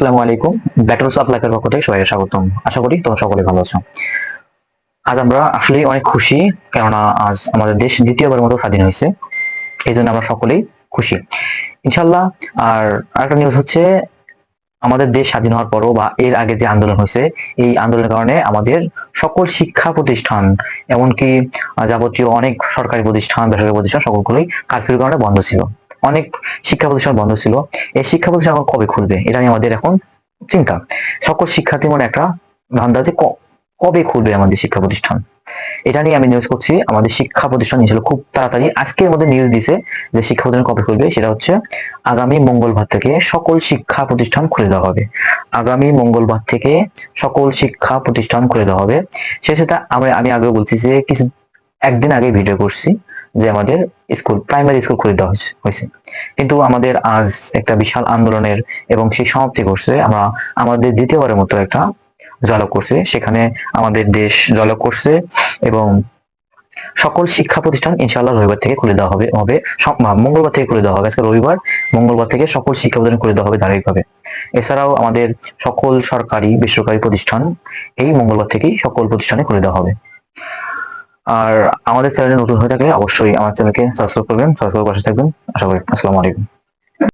আসসালামু আলাইকুম। Battles of লাইফের পক্ষ থেকে সবাইকে স্বাগতম। আশা করি তোমরা সকলে ভালো আছো। আজ আমরা আসলে অনেক খুশি, কেননা আজ আমাদের দেশ দ্বিতীয়বার মতো স্বাধীন হয়েছে। এই জন্য আমরা সকলেই খুশি। ইনশাল্লাহ আর আরেকটা নিউজ হচ্ছে, আমাদের দেশ স্বাধীন হওয়ার পরও বা এর আগে যে আন্দোলন হয়েছে, এই আন্দোলনের কারণে আমাদের সকল শিক্ষা প্রতিষ্ঠান, এমনকি যাবতীয় অনেক সরকারি প্রতিষ্ঠান, বেসরকারি প্রতিষ্ঠান, সকলগুলোই কারফিউর কারণে বন্ধ ছিল। অনেক শিক্ষা প্রতিষ্ঠান বন্ধ ছিল। এই শিক্ষা প্রতিষ্ঠান কবে খুলবে? এটা নিয়ে আমাদের এখন চিন্তা। সকল শিক্ষার্থী মনে একটা ধান্দা যে কবে খুলবে আমাদের শিক্ষা প্রতিষ্ঠান? এটা নিয়ে আমি নিউজ করছি। আমাদের শিক্ষা প্রতিষ্ঠান ছিল খুব তাড়াতাড়ি। আজকের মধ্যে নিউজ দিছে যে শিক্ষা প্রতিষ্ঠান কবে খুলবে, সেটা হচ্ছে আগামী মঙ্গলবার থেকে সকল শিক্ষা প্রতিষ্ঠান খুলে দেওয়া হবে। আগামী মঙ্গলবার থেকে সকল শিক্ষা প্রতিষ্ঠান খুলে দেওয়া হবে। সে আমি আমি আগেও বলছি যে কিছু একদিন আগে ভিডিও করছি যে আমাদের স্কুল প্রাইমারি স্কুল খুলে দেওয়া হয়েছে- কিন্তু আমাদের আজ একটা বিশাল আন্দোলনের এবং সেই সমাপ্তি করছে আমরা আমাদের দ্বিতীয়বারের মতো একটা জলক করছে। সেখানে আমাদের দেশ জলক করছে এবং সকল শিক্ষা প্রতিষ্ঠান ইনশাআল্লাহ রবিবার থেকে খুলে দেওয়া হবে হবে মঙ্গলবার থেকে খুলে দেওয়া হবে। আজকে রবিবার, মঙ্গলবার থেকে সকল শিক্ষা প্রতিষ্ঠান খুলে দেওয়া হবে ধারাবাহিকভাবে। এছাড়াও আমাদের সকল সরকারি, বেসরকারি প্রতিষ্ঠান এই মঙ্গলবার থেকেই সকল প্রতিষ্ঠানে খুলে দেওয়া হবে। আর আমাদের চ্যানেলে নতুন হয়ে থাকলে অবশ্যই আমার চ্যানেলকে সাবস্ক্রাইব করবেন সাবস্ক্রাইব পাশে থাকবেন। আশা করি, আসসালামু আলাইকুম।